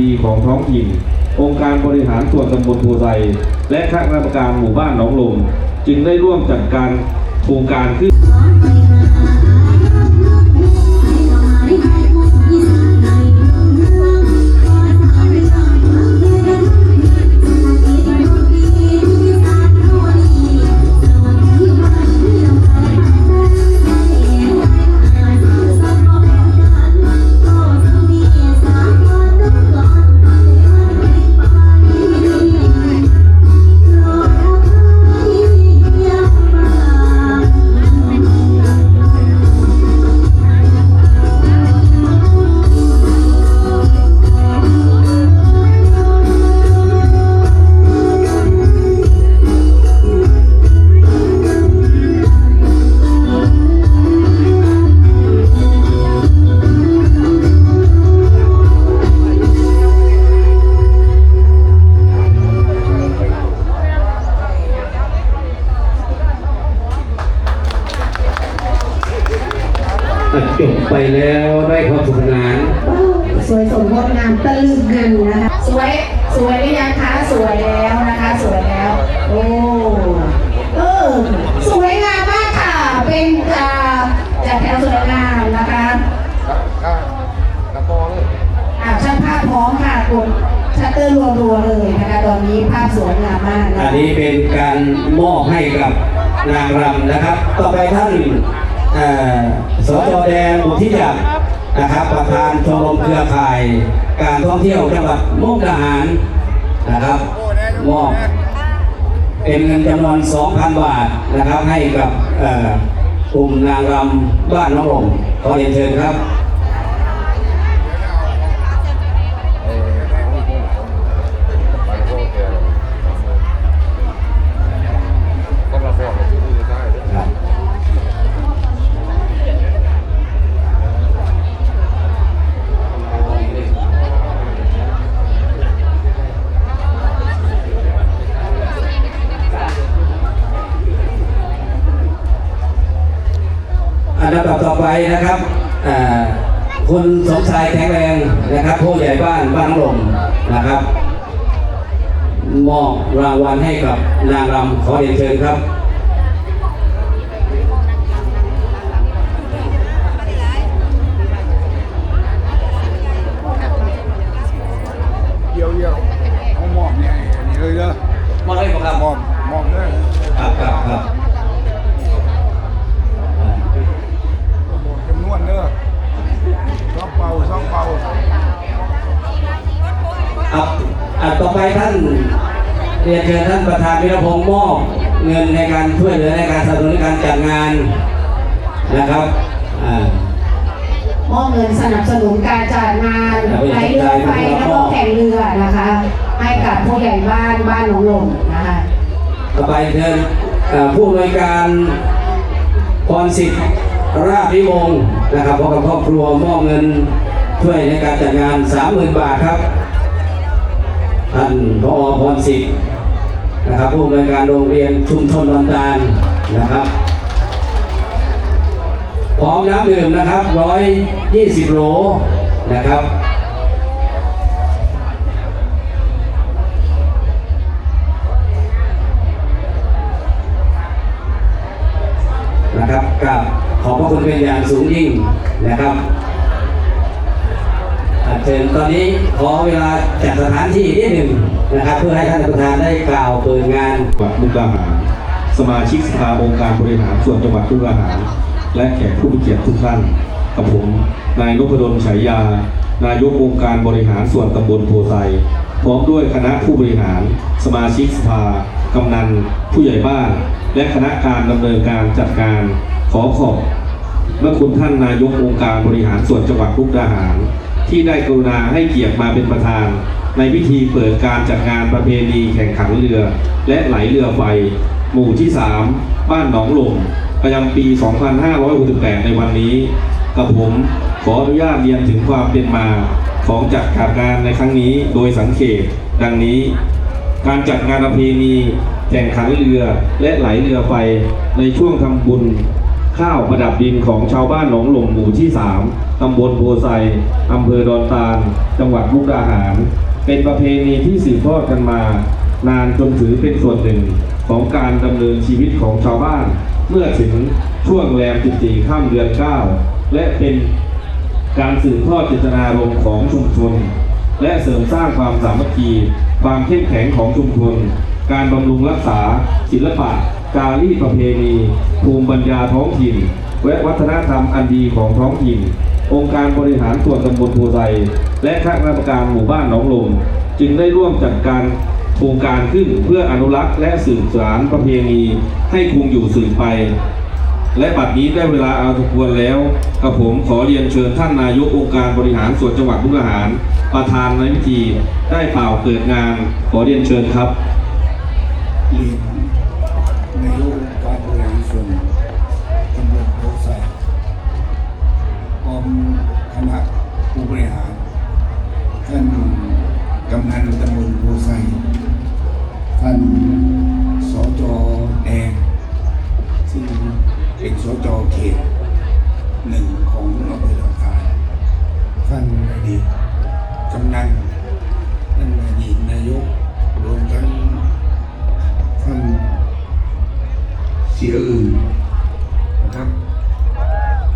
ดีของท้องถิ่น องค์การบริหารส่วนตำบลโพไซและคณะกรรมการหมู่บ้านหนองลม จึงได้ร่วมจัดการโครงการขึ้น ไปแล้วได้ความสุขสนานสวยสมงดงามตะลึงงันนะคะ สวย สวยหรือยังคะ สวยแล้วนะคะ สวยแล้ว โอ้ เออ สวยงามมากค่ะ เป็นอ่าจัดแถวสวยงามนะคะข้างกระโปรงเลยอ่าช่างภาพพร้อมค่ะกดชัตเตอร์รัวๆเลยนะคะ ตอนนี้ภาพสวยงามมากนะอันนี้เป็นการมอบให้กับนางรำนะครับ ต่อไปท่านเอ่อ สจแดงบุทิจักรนะครับ ประธานชมรมเครือข่าย การท่องเที่ยวจังหวัดมุกดาหารนะครับมอบเป็นเงินจำนวน 2,000 บาทนะครับให้กับกลุ่มนางรำบ้านน้องลมขอเรียนเชิญครับ ลำดับต่อไปนะครับคุณสมชายแข็งแรงนะครับผู้ใหญ่บ้านบ้านหลงนะครับ มอบรางวัลให้กับนางรำขอเรียนเชิญครับ เงินในการช่วยเหลือในการสนับสนุนในการจัดงานนะครับอ่ามอบเงินสนับสนุนการจัดงานไหลเรือไฟและรถแข่งเรือนะคะ ให้กับผู้ใหญ่บ้านบ้านหนองลมนะคะต่อไปเชิญเอ่อผู้อำนวยการพรสิทธิ์ราชวิวงศ์นะครับพร้อมกับครอบครัวมอบเงินช่วยในการจัดงาน 30,000 บาทครับท่านพอพรสิทธิ์ นะครับผู้อำนวยการโรงเรียนชุมชนลำดานนะครับ พร้อมน้ำดื่มนะครับ120โหลนะครับนะครับกับขอบพระคุณเป็นอย่างสูงยิ่งนะครับ เชิญตอนนี้ขอเวลาจัดสถานที่นิดหนึ่งนะครับ เพื่อให้ท่านประธานได้กล่าวเปิดงานจังหวัดมุกดาหาร สมาชิกสภาองค์การบริหารส่วนจังหวัดมุกดาหาร และแขกผู้มีเกียรติทุกท่านกับผมนายนพดลฉายา นายกองค์การบริหารส่วนตำบลโพไซพร้อมด้วยคณะผู้บริหาร สมาชิกสภากำนัน ผู้ใหญ่บ้าน และคณะการดำเนินการจัดการขอขอบเมื่อคุณท่านนายกองค์การบริหารส่วนจังหวัดมุกดาหาร ที่ได้กรุณาให้เกียรติมาเป็นประธาน ในพิธีเปิดการจัดงานประเพณีแข่งขันเรือ และไหลเรือไฟ หมู่ที่ 3 บ้านหนองหลงประจำปี 2568 ในวันนี้กับผมขออนุญาตเรียนถึงความเป็นมาของจัดการงานในครั้งนี้โดยสังเขตดังนี้ การจัดงานประเพณีแข่งขันเรือและไหลเรือไฟในช่วงทำบุญ ข้าวประดับดินของชาวบ้านหนองหลงหมู่ที่ 3 ตำบลโพไซอำเภอดอนตาล จังหวัดมุกดาหาร เป็นประเพณีที่สืบทอดกันมา นานจนถือเป็นส่วนหนึ่งของการดำเนินชีวิตของชาวบ้าน เมื่อถึงช่วงแรม14ข้ามเดือน 9 และเป็นการสืบทอดเจตนารมณ์ของชุมชน และเสริมสร้างความสามัคคี ความเข้มแข็งของชุมชน การบำรุงรักษา ศิลปะ จารีประเพณี ภูมิปัญญาท้องถิ่น และวัฒนธรรมอันดีของท้องถิ่น องค์การบริหารส่วนตำบลโพไซและคณะกรรมการหมู่บ้านหนองลม จึงได้ร่วมจัดการโครงการขึ้นเพื่ออนุรักษ์และสืบสานประเพณีให้คงอยู่สืบไป และบัดนี้ได้เวลาเอาสมควรแล้วกับผมขอเรียนเชิญท่านนายกองค์การบริหารส่วนจังหวัดมุกดาหาร ประธานในพิธีได้เป่าเกิดงาน ขอเรียนเชิญครับ สียอื่นนะครับ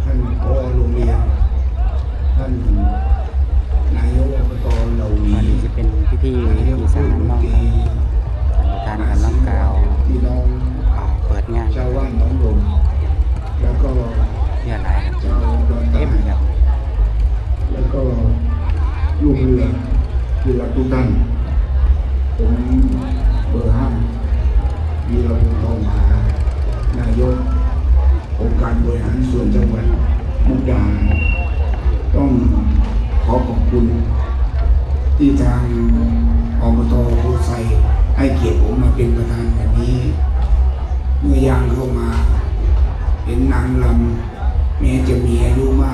ท่านพ่อโรงเรียน ท่านนายกอบตเหล่าอันี้นนี้จะเป็นพิธีนายกอีสานน้องตรีทานกันน้องกล่าวพี่น้องอ่าเปิดงานชาวบ้านหน้องลมแล้วก็เยอะหลายครับชาวดอนเต็ตามครับแล้วก็ลูกเรือที่รักทุกท่านผมเบอร์ห้าวีรพงษ์ทองมา นายกองค์การบริหารส่วนจังหวัดมุกดาหารต้องขอขอบคุณ ที่ทางอบตโพไซให้เกียรติผมมาเป็นประธานแบบนี้ เมื่อย่างเข้ามา เห็นนางลำแม้จะมีอายุมาก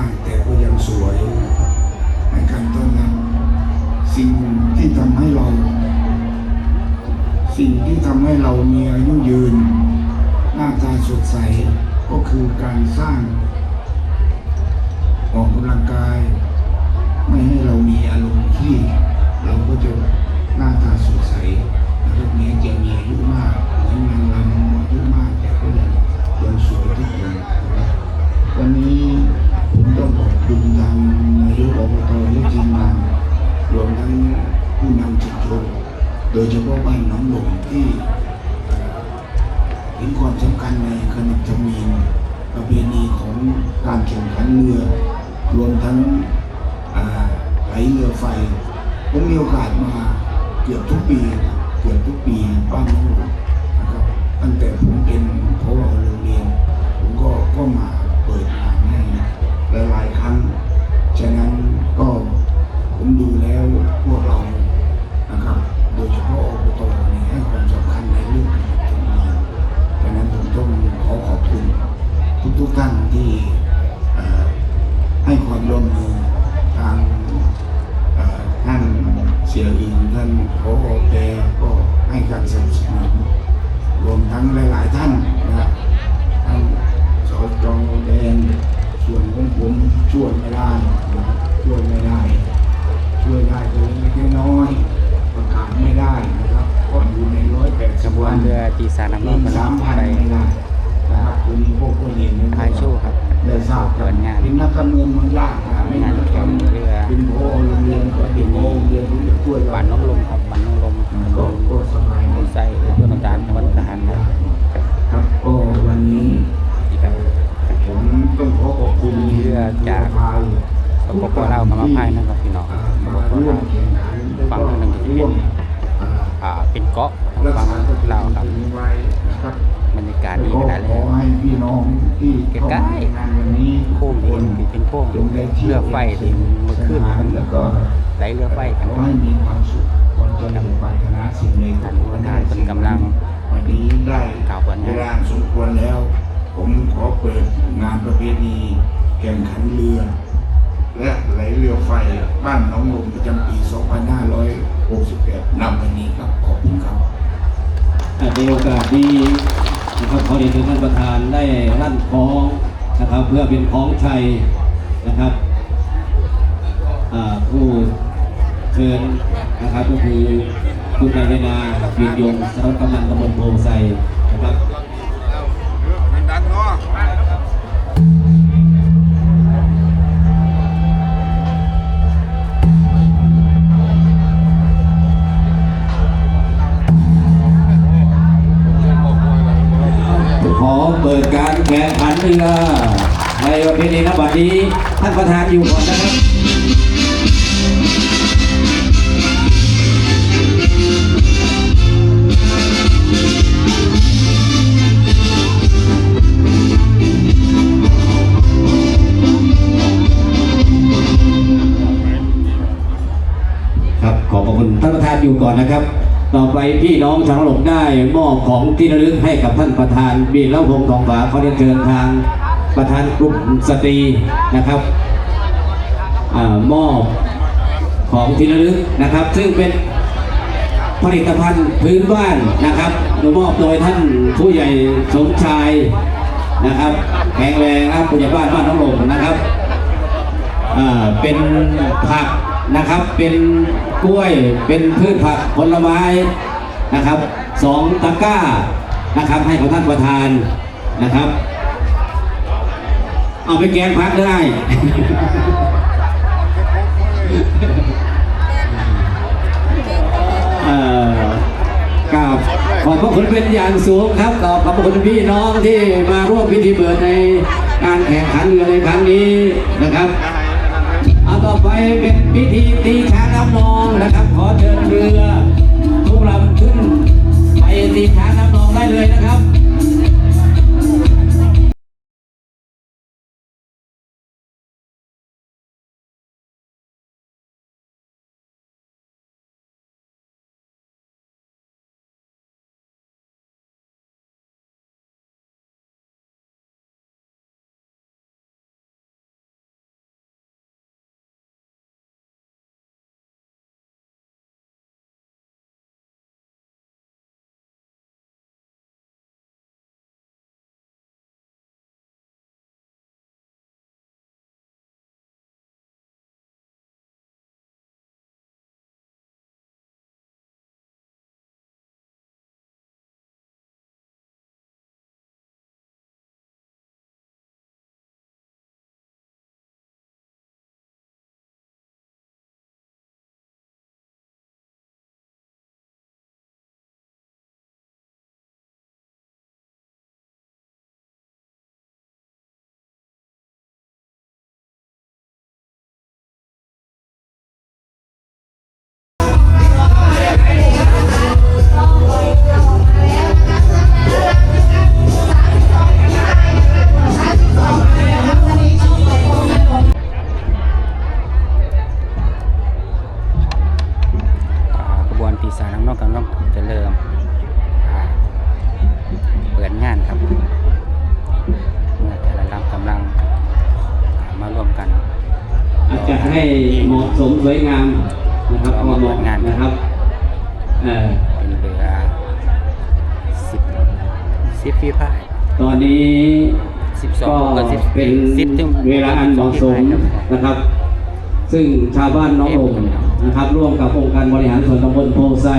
เสียอินท่านพอแปรก็ให้การสนับสนุนรวมทั้งหลาย ๆ ท่านนะครับท่านสจแดงส่วนของผมช่วยไม่ได้นะครับช่วยไม่ได้ ช่วยได้แต่เล็กๆน้อยๆประกาศไม่ได้นะครับก็อยู่ในร้อยแปดขสิบบวนวันเรือจีสานน้ำเงิร้อนนกันสามพันไปไม่ได้นะครับคุณพวกคนเห็นพายโชว์ครับได้ทราบเปิดงานเป็นนักการเมืองมันยากนะ ใกล้ๆเข้ามางานวันนี้โค้งทุกเห็นที่เป็นโค้งจงได้ที่ยวเรือไฟที่เมื่อคืนสแล้วก็ไหลเรือไฟกันขอให้มีความสุขความเจริญปรารถนาสิ่งใดก็ขอให้ได้ท่านกำลังวันนี้ได้กล่าวเปิดงานเวลาสมควรแล้ว ผมขอเปิดงานประเพณีแข่งขันเรือและไหลเรือไฟบ้านหน้องลมประจำปี 2568นำวันนี้ครับ ขอบคุณครับในโอกาสนี้ นะครับขอเรียนเชิญท่านประธานได้รั่นคล้องนะครับเพื่อเป็นของชัยนะครับผู้เชิญนะครับก็คือคุณนายนาบินยงสารวัตรกำนันตำบลโพไซนะครับ แข่งขันเรือในประเพณีนบัดนี้ท่านประธานอยู่ก่อนนะครับครับขอบคุณท่านประธานอยู่ก่อนนะครับ ต่อไปพี่น้องชาวหลงได้มอบของที่ระลึกให้กับท่านประธานบีเล่าพงทองฝาเขาเรียนเชิญทางประธานกลุ่มสตรีนะครับอามอบของที่ระลึกนะครับ ซึ่งเป็นผลิตภัณฑ์พื้นบ้านนะครับมอบโดยท่านผู้ใหญ่สมชายนะครับแข็งแรงครับผู้ใหญ่บ้านบ้านน้องหลงนะครับอ่าเป็นผัก นะครับ เป็นกล้วย เป็นพืชผักผลไม้นะครับสองตะกร้านะครับให้ของท่านประธานนะครับ เอาไปแกงพักได้ เอ่อกราบขอบพระคุณเป็นอย่างสูงครับขอบขอบพระคุณพี่น้องที่มาร่วมพิธีเปิดในการแข่งขันเรือในครั้งนี้นะครับ ต่อไปเป็นพิธีตีช้างน้ำนองนะครับ ขอเชิญเรือทุกลำขึ้น ไปตีช้างน้ำนองได้เลยนะครับ ให้เหมาะสมสวยงามนะครับเอามาเหมาะนะครับเอ่อเป็นเรือสิบสิบฟีพายตอนนี้สิบสอก็งกับสิบเป็นสิบถึงเวลาอันเหมาะสมนะครับ ซึ่งชาวบ้านน้องลงนะครับ ร่วมกับองค์การบริหารส่วนตำบลโพไซ